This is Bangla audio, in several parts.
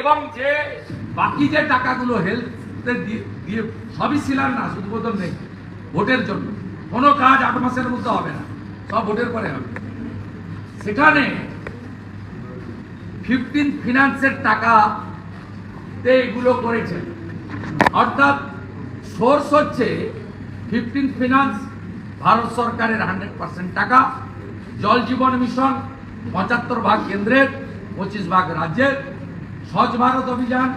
এবং যে বাকি যে টাকাগুলো হেলথ দিয়ে সবই ছিলাম না উদ্বোধন নেই, ভোটের জন্য। কোনো কাজ আট মাসের মধ্যে হবে না, সব ভোটের পরে হবে। সেখানে ফিফটিন ফিনান্সের টাকাতে এগুলো করেছেন। অর্থাৎ সোর্স হচ্ছে ফিফটিন ফিনান্স ভারত সরকারের হান্ড্রেড পার্সেন্ট টাকা, জল জীবন মিশন পঁচাত্তর ভাগ কেন্দ্রের, পঁচিশ ভাগ রাজ্যের। স্বচ্ছ ভারত অভিযান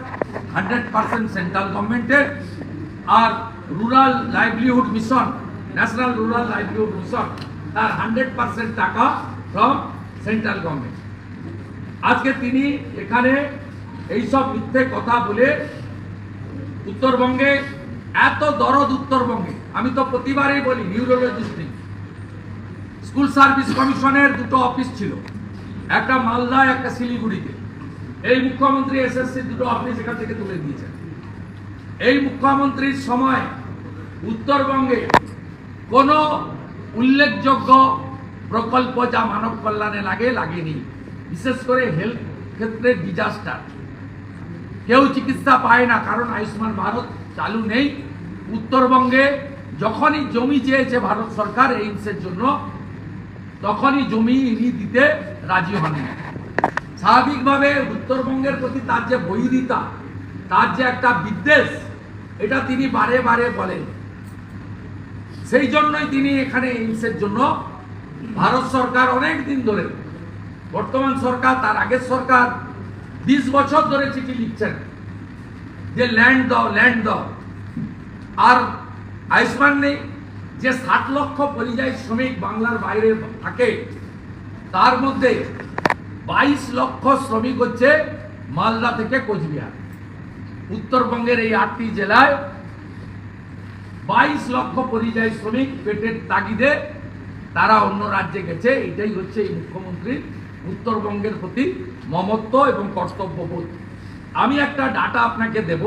হান্ড্রেড পার্সেন্ট সেন্ট্রাল গভর্নমেন্টের আর rural livelihood mission national rural livelihood mission তার হান্ড্রেড পার্সেন্ট টাকা ফ্রম সেন্ট্রাল গভর্নমেন্ট আজকে তিনি এখানে এইসব মিথ্যে কথা বলে উত্তরবঙ্গে, এত দরদ উত্তরবঙ্গে, আমি তো প্রতিবারই বলি নিউরোলজিস্ট স্কুল সার্ভিস কমিশনের দুটো অফিস ছিল, একটা মালদায়, একটা শিলিগুড়িতে। এই মুখ্যমন্ত্রী এসএসসি দুটো আপনি এখান থেকে তুলে দিয়েছেন। এই মুখ্যমন্ত্রীর সময় উত্তরবঙ্গে কোনো উল্লেখযোগ্য প্রকল্প যা মানব কল্যাণে লাগে, লাগেনি। বিশেষ করে হেলথ ক্ষেত্রে ডিজাস্টার কেউ চিকিৎসা পায় না, কারণ আয়ুষ্মান ভারত চালু নেই। উত্তরবঙ্গে যখনই জমি চেয়েছে ভারত সরকার, এইমসের জন্য তখনই জমি ইনি দিতে রাজি হননি। স্বাভাবিকভাবে উত্তরবঙ্গের প্রতি তার যে বৈরিতা, তার যে একটা বিদ্বেষ, এটা তিনি বারে বারে বলেন। সেই জন্যই তিনি এখানে এইমসের জন্য ভারত সরকার অনেক দিন ধরে, বর্তমান সরকার, তার আগের সরকার বিশ বছর ধরে চিঠি লিখছেন যে ল্যান্ড দাও ল্যান্ড দাও। আর আয়ুষ্মান নেই, যে ষাট লক্ষ পরিযায়ী শ্রমিক বাংলার বাইরে থাকে, তার মধ্যে বাইশ লক্ষ শ্রমিক হচ্ছে মালদা থেকে কোচবিহার। উত্তরবঙ্গের এই আটটি জেলায় বাইশ লক্ষ পরিযায়ী শ্রমিক পেটের তাগিদে তারা অন্য রাজ্যে গেছে। এটাই হচ্ছে এই মুখ্যমন্ত্রীর উত্তরবঙ্গের প্রতি মমত্ব এবং কর্তব্যবোধ। আমি একটা ডাটা আপনাকে দেব।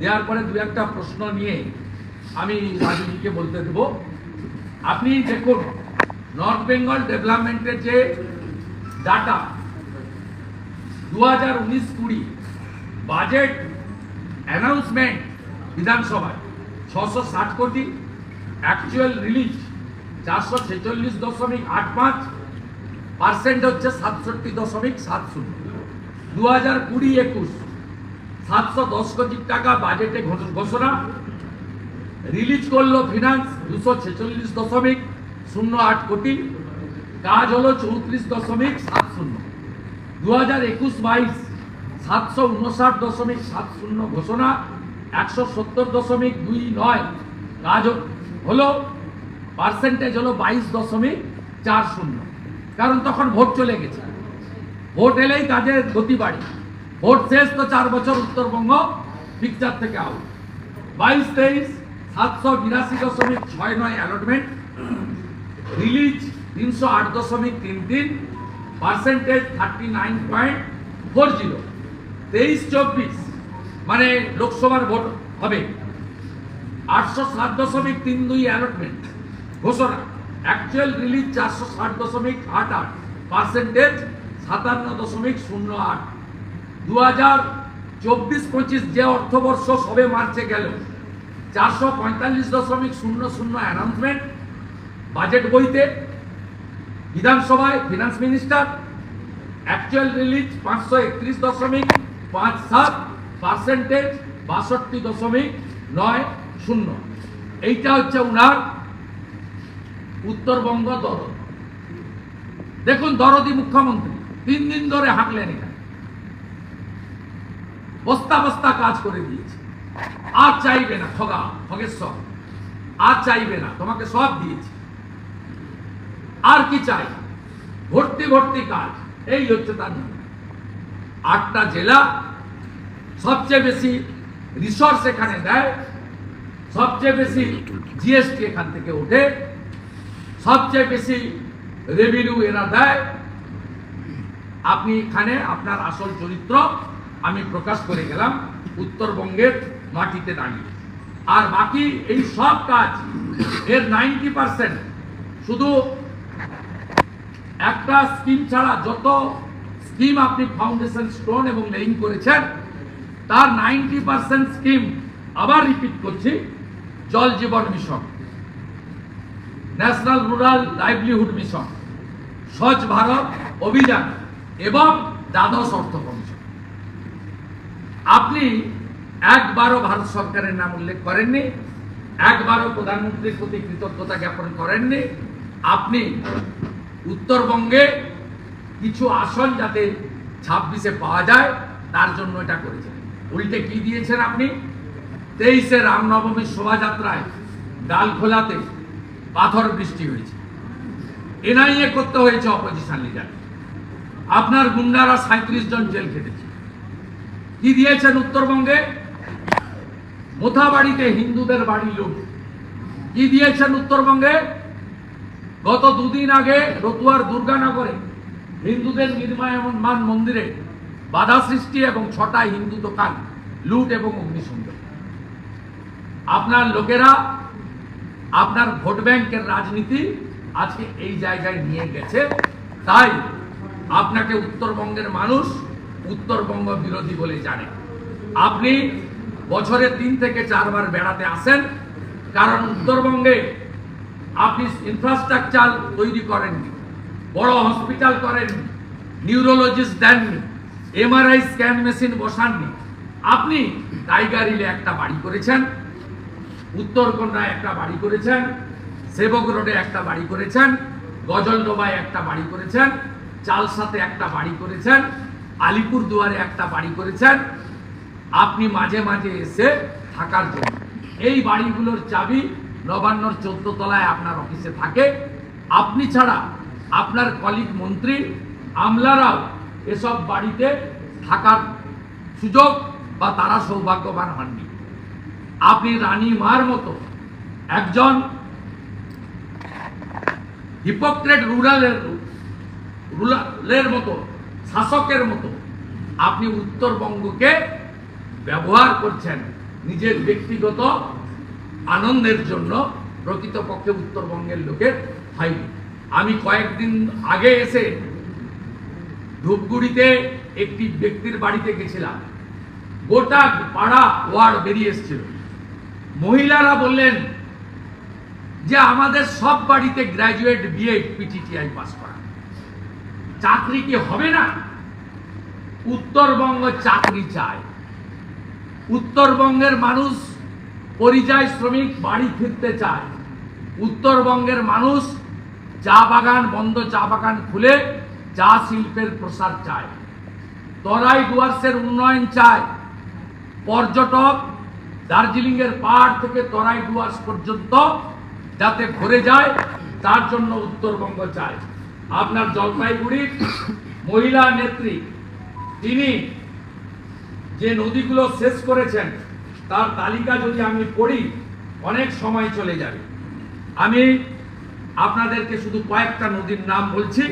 দেওয়ার পরে দু একটা প্রশ্ন নিয়ে আমি রাজুজিকে বলতে দেব। আপনি দেখুন, নর্থ বেঙ্গল ডেভেলপমেন্টের যে ডাটা। দু হাজার উনিশ কুড়ি বাজেট অ্যানাউন্সমেন্ট বিধানসভায় ছশো ষাট কোটি অ্যাকচুয়াল রিলিজ চারশো ছেচল্লিশ দশমিক আট পাঁচ পার্সেন্ট হচ্ছে সাতষট্টি দশমিক সাত শূন্য। দু হাজার কুড়ি একুশ সাতশো দশ কোটি টাকা বাজেটে ঘোষ- ঘোষণা। রিলিজ করল ফিনান্স দুশো ছেচল্লিশ দশমিক শূন্য আট কোটি। কাজ হলো চৌত্রিশ দশমিক সাত শূন্য। দু হাজার একুশ বাইশ সাতশো উনষাট দশমিক সাত শূন্য ঘোষণা, একশো সত্তর দশমিক দুই নয়। কাজ হলো পার্সেন্টেজ হলো বাইশ দশমিক চার শূন্য। কারণ তখন ভোট চলে গেছে। ভোট এলেই কাজের গতি বাড়ে। ভোট শেষ তো চার বছর উত্তরবঙ্গ পিকচার থেকে আউট বাইশ তেইশ সাতশো বিরাশি দশমিক ছয় নয় অ্যালটমেন্ট রিলিজ তিনশো আট দশমিক তিন তিন percentage thirty nine point four zero তেইশ চব্বিশ মানে লোকসভার ভোট হবে। আটশো সাত দশমিক তিন দুই অ্যালটমেন্ট ঘোষণা। অ্যাকচুয়াল রিলিজ চারশো ষাট দশমিক আট আট পার্সেন্টেজ সাতান্ন দশমিক শূন্য আট। দু হাজার চব্বিশ পঁচিশ যে অর্থবর্ষ সবে মার্চে গেল, চারশো পঁয়তাল্লিশ দশমিক শূন্য শূন্য অ্যানাউন্সমেন্ট বাজেট বইতে বিধানসভায় ফিনান্স মিনিস্টার অ্যাকচুয়াল রিলিজ পাঁচশো একত্রিশ দশমিক পাঁচ সাত পার্সেন্টেজ বাষট্টি দশমিক নয় শূন্য। এইটা হচ্ছে উনার উত্তরবঙ্গ দরদ। দেখুন, দরদি মুখ্যমন্ত্রী, তিন দিন ধরে হাঁকলেন এখানে। বস্তা বস্তা কাজ করে দিয়েছে। আর চাইবে না, খগা, খগেশ্বর। আর চাইবে না, তোমাকে সব দিয়েছি। আর কি চাই? ভর্তি ভর্তি কাজ। এই হচ্ছে তার। আটটা জেলা সবচেয়ে বেশি রিসোর্স এখানে দেয়, সবচেয়ে বেশি জিএসটি এখান থেকে ওঠে, সবচেয়ে বেশি রেভিনিউ এরা দেয়। আপনি এখানে আপনার আসল চরিত্র আমি প্রকাশ করে গেলাম, উত্তরবঙ্গের মাটিতে দাঁড়িয়ে। আর বাকি এই সব কাজ এর নাইনটি পার্সেন্ট শুধু একটা স্কিম ছাড়া যত স্কিম আপনি ফাউন্ডেশন স্টোন এবং লেইং করেছেন, তার নাইনটি পার্সেন্ট স্কিম আবার রিপিট করছি, Jal Jeevan mission. National rural livelihood mission, স্বচ্ছ ভারত অভিযান এবং দ্বাদশ অর্থ কমিশন। আপনি একবারও ভারত সরকারের নাম উল্লেখ করেননি, একবারও প্রধানমন্ত্রীর প্রতি কৃতজ্ঞতা জ্ঞাপন করেননি, আপনি উত্তরবঙ্গে কিছু আসন যাতে ছাব্বিশে পাওয়া যায়, তার জন্য এটা করেছেন। উল্টে কি দিয়েছেন আপনি? তেইশে রামনবমীর শোভাযাত্রায় ডালখোলাতে পাথর বৃষ্টি হয়েছে। এনআইএ করতে হয়েছে অপোজিশন লিডার আপনার গুন্ডারা সাঁত্রিশ জন জেল খেটেছে। কি দিয়েছেন উত্তরবঙ্গে? মোথাবাড়িতে হিন্দুদের বাড়ি লোক কি দিয়েছেন উত্তরবঙ্গে? গত দুদিন আগে রতুয়ার দুর্গানগরে হিন্দুদের নির্মায়মান মন্দিরে বাধা সৃষ্টি এবং ছটা হিন্দু দোকান লুট এবং অগ্নিসংযোগ। আপনার লোকেরা, আপনার ভোট ব্যাংকের রাজনীতি আজকে এই জায়গায় নিয়ে গেছে। তাই আপনাকে উত্তরবঙ্গের মানুষ উত্তরবঙ্গ বিরোধী বলে জানে। আপনি বছরে তিন থেকে চারবার বেড়াতে আসেন, কারণ উত্তরবঙ্গে আপনি ইনফ্রাস্ট্রাকচার তৈরি করেননি, বড় হসপিটাল করেননি নিউরোলজিস্ট দেননি এমআরআই স্ক্যান মেশিন বসাননি। আপনি টাইগার হিলে একটা বাড়ি করেছেন উত্তরকন্যায় একটা বাড়ি করেছেন, সেবক রোডে একটা বাড়ি করেছেন গজলডোবায় একটা বাড়ি করেছেন, চালসাতে একটা বাড়ি করেছেন আলিপুর দুয়ারে একটা বাড়ি করেছেন, আপনি মাঝে মাঝে এসে থাকার জন্য। এই বাড়িগুলোর চাবি নবান্নর চোদ্দ তলায় আপনার অফিসে থাকে। আপনি ছাড়া আপনার কলিগ মন্ত্রী, আমলারাও এসব বাড়িতে থাকার সুযোগ বা তারা সৌভাগ্যবান হননি। আপনি রানী মার মতো একজন হিপোক্রেট রুরালের রুরালের মতো, শাসকের মতো আপনি উত্তরবঙ্গকে ব্যবহার করছেন। নিজের ব্যক্তিগত আনন্দের জন্য প্রকৃতপক্ষে উত্তরবঙ্গের লোকের হয়নি। আমি কয়েকদিন আগে এসে ধূপগুড়িতে একটি ব্যক্তির বাড়িতে গেছিলাম। গোটা পাড়া ওয়ার্ড বেরিয়ে এসেছিল। মহিলারা বললেন যে আমাদের সব বাড়িতে গ্র্যাজুয়েট বিএ, পিটিটিআই পাস করা। চাকরি কি হবে না? উত্তরবঙ্গ চাকরি চায়। উত্তরবঙ্গের মানুষ পরিযায়ী শ্রমিক বাড়ি ফিরতে চায়। উত্তরবঙ্গের মানুষ চা বাগান বন্ধ চা বাগান খুলে চা শিল্পের প্রসার চায়। তরাই ডুয়ার্সের উন্নয়ন চায়। পর্যটক দার্জিলিংয়ের পাহাড় থেকে তরাই ডুয়ার্স পর্যন্ত যাতে ভরে যায়, তার জন্য উত্তরবঙ্গ চায়। আপনার জলপাইগুড়ির মহিলা নেত্রী, তিনি যে নদীগুলো শেষ করেছেন তার তালিকা যদি আমি পড়ি, অনেক সময় চলে যাবে। আমি আপনাদেরকে শুধু কয়েকটা নদীর নাম বলছি,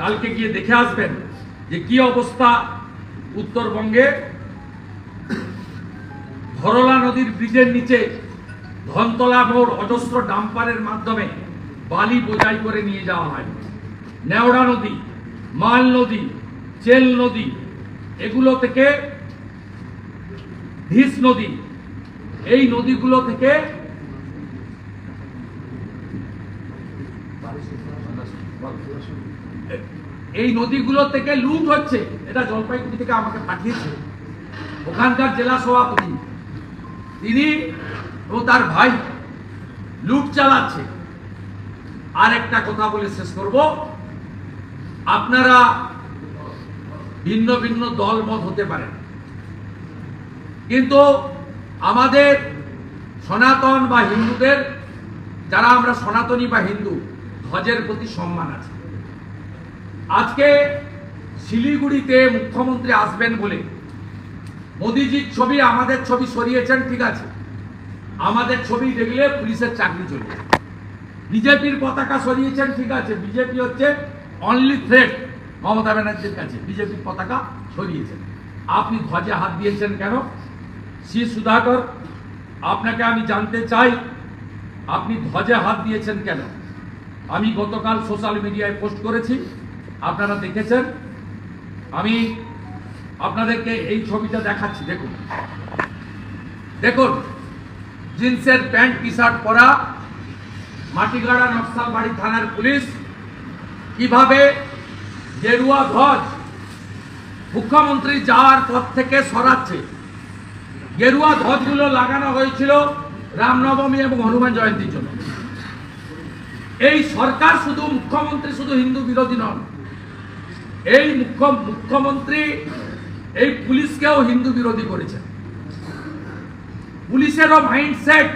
কালকে গিয়ে দেখে আসবেন যে কি অবস্থা উত্তরবঙ্গে। ধরলা নদীর ব্রিজের নিচে ধনতলা মোড় অজস্র ডাম্পারের মাধ্যমে বালি বোঝাই করে নিয়ে যাওয়া হয়। নেওড়া নদী, মাল নদী, চেল নদী, এগুলো থেকে ধীস নদী এই নদীগুলো থেকে এই নদীগুলো থেকে লুট হচ্ছে। এটা জলপাইগুড়ি থেকে আমাকে পাঠিয়েছে। ওখানকার জেলা সভাপতি। তিনি ও তার ভাই লুট চালাচ্ছে। আর একটা কথা বলে শেষ করব। আপনারা ভিন্ন ভিন্ন দল মত হতে পারেন। কিন্তু আমাদের সনাতন বা হিন্দুদের, যারা আমরা সনাতনী বা হিন্দু, ধ্বজের প্রতি সম্মান আছে। আজকে শিলিগুড়িতে মুখ্যমন্ত্রী আসবেন বলে মোদিজির ছবি, আমাদের ছবি সরিয়েছেন, ঠিক আছে। আমাদের ছবি দেখলে পুলিশের চাকরি চলে যায় বিজেপির পতাকা সরিয়েছেন, ঠিক আছে। বিজেপি হচ্ছে অনলি থ্রেট মমতা ব্যানার্জির কাছে বিজেপির পতাকা সরিয়েছেন। আপনি ধ্বজে হাত দিয়েছেন কেন? শ্রী সুধাকর, আপনাকে আমি জানতে চাই, আপনি ধ্বজে হাত দিয়েছেন কেন? আমি গতকাল সোশ্যাল মিডিয়ায় পোস্ট করেছি, আপনারা দেখেছেন। আমি আপনাদেরকে এই ছবিটা দেখাচ্ছি, দেখুন। দেখুন, জিন্সের প্যান্ট টি শার্ট পরা মাটিগাড়া নকশালবাড়ি থানার পুলিশ কীভাবে গেরুয়া ধ্বজ মুখ্যমন্ত্রী যাওয়ার পর থেকে সরাচ্ছে। গেরুয়া ধ্বজগুলো লাগানো হয়েছিল রামনবমী এবং হনুমান জয়ন্তীর জন্য। এই সরকার শুধু মুখ্যমন্ত্রী, শুধু হিন্দু বিরোধী নন। এই মুখ্য, মুখ্যমন্ত্রী, এই পুলিশকেও হিন্দু বিরোধী করেছেন। পুলিশেরও মাইন্ডসেট,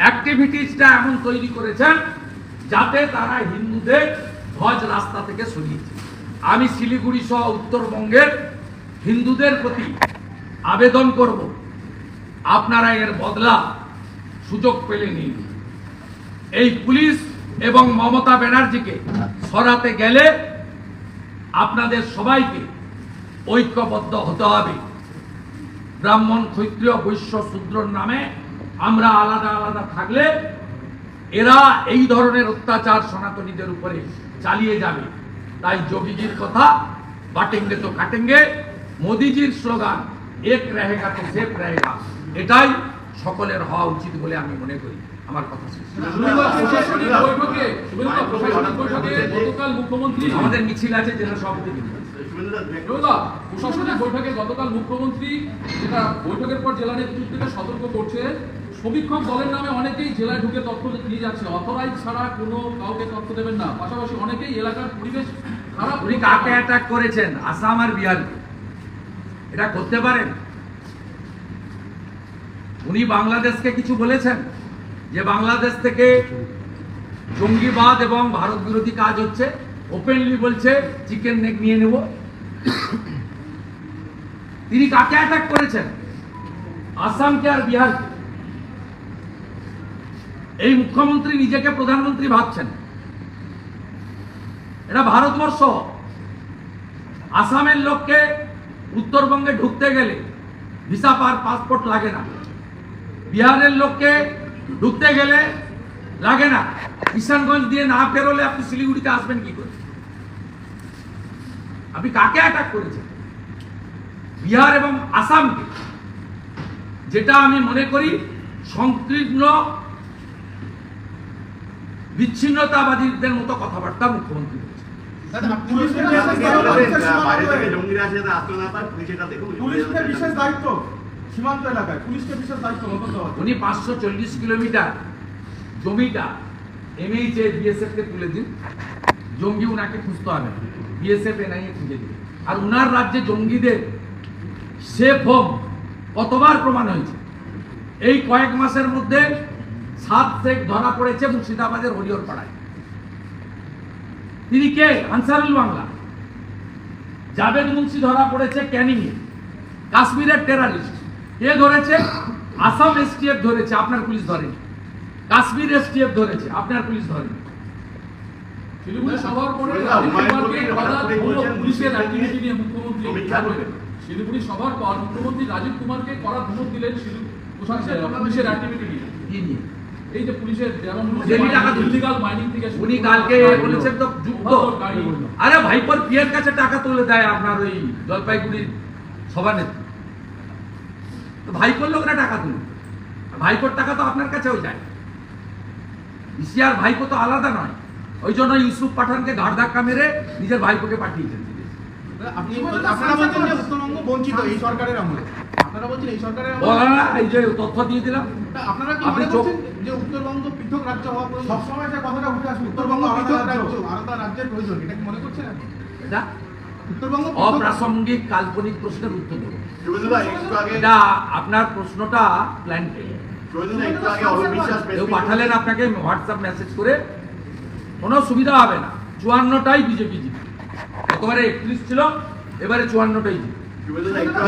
অ্যাক্টিভিটিসটা এমন তৈরি করেছেন যাতে তারা হিন্দুদের ধ্বজ রাস্তা থেকে সরিয়েছে আমি শিলিগুড়ি সহ উত্তরবঙ্গের হিন্দুদের প্রতি আবেদন করব আপনারা এর বদলা সুযোগ পেলে নিন। এই পুলিশ এবং মমতা ব্যানার্জিকে সরাতে গেলে আপনাদের সবাইকে ঐক্যবদ্ধ হতে হবে। ব্রাহ্মণ ক্ষত্রিয় বৈশ্য শূদ্রর নামে আমরা আলাদা আলাদা থাকলে এরা এই ধরনের অত্যাচার সনাতনীদের উপরে চালিয়ে যাবে। তাই যোগীজির কথা, বাটেঙ্গে তো কাটেঙ্গে মোদিজির স্লোগান, এক রেহেগা তো সেফ রেহেগা এটাই সকলের হওয়া উচিত বলে আমি মনে করি। আমার কথা আমাদের মিছিল আছে জেলা সভাপতি প্রশাসনিক বৈঠকে গতকাল মুখ্যমন্ত্রী যেটা বৈঠকের পর জেলা নেতৃত্বকে সতর্ক করছে সমীক্ষক দলের নামে অনেকেই জেলায় ঢুকে তথ্য নিয়ে যাচ্ছে। অথরাইজ ছাড়া কোনো কাউকে তথ্য দেবেন না। পাশাপাশি অনেকেই এলাকার পরিবেশ খারাপ উনি কাকে অ্যাটাক করেছেন? আসাম আর বিহারকে। এটা করতে পারেন? উনি বাংলাদেশকে কিছু বলেছেন যে বাংলাদেশ থেকে জঙ্গিবাদ এবং ভারত বিরোধী কাজ হচ্ছে। ওপেনলি বলছে চিকেন নেক নিয়ে নেব। তিনি কাকে অ্যাটাক করেছেন? আসামকে আর বিহারকে। এই মুখ্যমন্ত্রী নিজেকে প্রধানমন্ত্রী ভাবছেন। এটা ভারতবর্ষ। আসামের লোককে উত্তরবঙ্গে ঢুকতে গেলে ভিসা পার পাসপোর্ট লাগে না। বিহারের লোককে ঢুকতে গেলে লাগে না। কিষানগঞ্জ দিয়ে না বেরোলে আপনি শিলিগুড়িতে আসবেন কি করে? আপনি কাকে অ্যাটাক করেছেন? বিহার এবং আসামকে। যেটা আমি মনে করি সংকীর্ণ বিচ্ছিন্নতাবাদীদের মতো কথাবার্তা মুখ্যমন্ত্রী বলছেন। পুলিশের বিশেষ দায়িত্ব। সীমান্ত এলাকায় পুলিশকে বিশেষ দায়িত্ব মতো উনি পাঁচশো চল্লিশ কিলোমিটার জমিটা এমএইচ এ বিএসএফ কে তুলে দিন। জঙ্গি উনাকে খুঁজতে হবে। বিএসএফ এনআইএ খুঁজে দিন। আর উনার রাজ্যে জঙ্গিদের সেফ হোম কতবার প্রমাণ হয়েছে? এই কয়েক মাসের মধ্যে সাত শেখ ধরা পড়েছে মুর্শিদাবাদের হরিহর পাড়ায়। তিনি কে? আনসারুল বাংলা। জাভেদ মুন্সি ধরা পড়েছে ক্যানিংয়ে। কাশ্মীরের টেরারিস্ট কে ধরেছে? আসাম এসটিএফ ধরেছে আপনার পুলিশ ধরেনি। কাশ্মীর এসটিএফ ধরেছে আপনার পুলিশ ধরেনি। শিলিগুড়ি সভার পরে পুলিশের অ্যাক্টিভিটি নিয়ে মুখ্যমন্ত্রী শিলিগুড়ি সভার পর মুখ্যমন্ত্রী রাজীব কুমারকে কড়া ধমক দিলেন পুলিশের অ্যাক্টিভিটি নিয়ে। এই যে পুলিশের যেমন টাকা ইলিগাল মাইনিং থেকে উনি কালকে বলেছেন তো যুক্ত আরে ভাইপোর পিয়ের কাছে টাকা তুলে দেয় আপনার ওই জলপাইগুড়ির সভানেত্রী। ভাইপোর লোকরা টাকা তুলে ভাইপোর টাকা তো আপনার কাছেও যায়। ইসিয়ার ভাইপো তো আলাদা নয়। ওই জন্য ইউসুফ পাঠানকে ঘাড় ধাক্কা মেরে নিজের ভাইপোকে পাঠিয়েছেন। বিদেশে। আপনি আপনারা বলছেন যে উত্তরবঙ্গ বঞ্চিত এই সরকারের আমলে। আপনারা বলছেন এই সরকারের আমলে বলা না, এই যে তথ্য দিয়ে দিলাম। আপনি চোখ- যে উত্তরবঙ্গ পৃথক রাজ্য হওয়া সবসময় যে কথাটা উঠে উত্তরবঙ্গ পৃথক রাজ্য। আলাদা রাজ্যের প্রয়োজন এটা কি মনে করছেন আপনি? অপ্রাসঙ্গিক কাল্পনিক প্রশ্নের উত্তর আপনার প্রশ্নটা প্ল্যান কেউ পাঠালেন আপনাকে হোয়াটসঅ্যাপ মেসেজ করে? কোনো সুবিধা হবে না। চুয়ান্নটাই বিজেপি জিতবে গতবারে একত্রিশ ছিল এবারে চুয়ান্নটাই জিতবে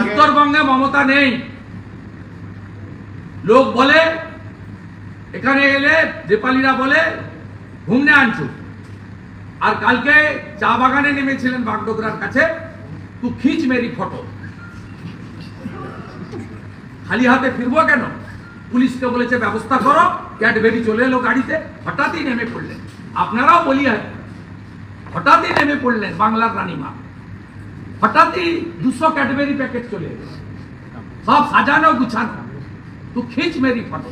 উত্তরবঙ্গে মমতা নেই। লোক বলে এখানে এলে নেপালিরা বলে ঘুমনে আনছো। আর কালকে চা বাগানে নেমেছিলেন বাগডোগরার কাছে তু খিচ মেরি ফটো। খালি হাতে ফিরবো কেন পুলিশকে বলেছে ব্যবস্থা করো ক্যাডবেরি চলে এলো গাড়িতে হঠাৎই নেমে পড়লেন আপনারাও বলি হয় হঠাৎই নেমে পড়লেন বাংলার রানীমা হঠাৎই দুশো ক্যাডবেরি প্যাকেট চলে এলো সব সাজানো গুছানো তু খিচ মেরি ফটো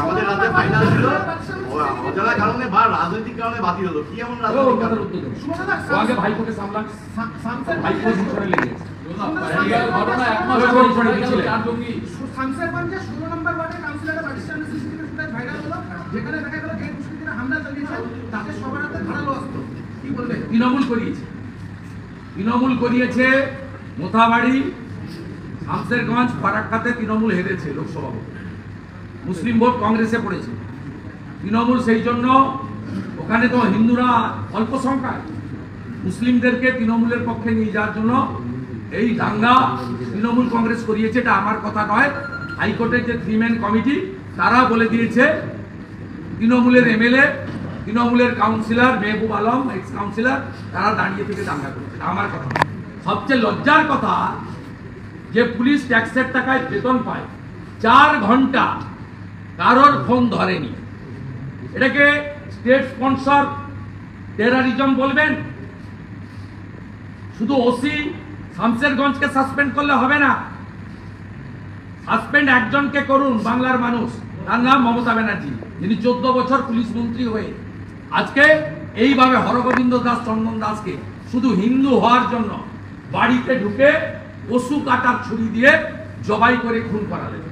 আমাদের রাতে ফাইনাল ছিল। অজানা কারণে বা রাজনৈতিক কারণে বাতিল হলো। কি এমন রাজনৈতিক কারণ? উত্তর দেবো। ও আগে ভাইপোকে সামলাক। ভাইপো পিছনে লেগে ঘটনা এক মাস আগে ওই শোনা গেল পিছনে। চার জঙ্গি। শামসেরগঞ্জে ষোলো নম্বর ওয়ার্ডে কাউন্সিলরের বাড়ির সিসিটিভি ফুটেজ ভাইরাল হলো। যেখানে দেখা গেল যে দুষ্কৃতীরা হামলা চালিয়েছে তাদের সবার হাতে ধারালো অস্ত্র। কি বলবেন তৃণমূল করিয়েছে। তৃণমূল করিয়েছে মোথাবাড়ি শামসেরগঞ্জ ফারাক্কাতে তৃণমূল হেরেছে লোকসভা। মুসলিম ভোট কংগ্রেসে পড়েছে। তৃণমূল সেই জন্য ওখানে তো হিন্দুরা অল্প সংখ্যায়। মুসলিমদেরকে তৃণমূলের পক্ষে নিয়ে যাওয়ার জন্য এই দাঙ্গা তৃণমূল কংগ্রেস করিয়েছে, এটা আমার কথা নয়। হাইকোর্টের যে থ্রি ম্যান কমিটি, তারা বলে দিয়েছে, তৃণমূলের এমএলএ, তৃণমূলের councillor Mehbub Alam ex councillor তারা দাঁড়িয়ে থেকে দাঙ্গা করেছে। আমার কথা সবচেয়ে লজ্জার কথা যে পুলিশ ট্যাক্সের টাকায় বেতন পায়, চার ঘণ্টা কারোর ফোন ধরেনি। এটাকে স্টেট স্পন্সর টেরারিজম বলবেন। শুধু ওসি শামসেরগঞ্জকে সাসপেন্ড করলে হবে না। সাসপেন্ড একজনকে করুন, বাংলার মানুষ। তার নাম মমতা ব্যানার্জি, যিনি চোদ্দ বছর পুলিশ মন্ত্রী হয়ে। আজকে এইভাবে হরগোবিন্দ দাস, চন্দন দাসকে শুধু হিন্দু হওয়ার জন্য বাড়িতে ঢুকে পশু কাটার ছুরি দিয়ে জবাই করে খুন করালেন।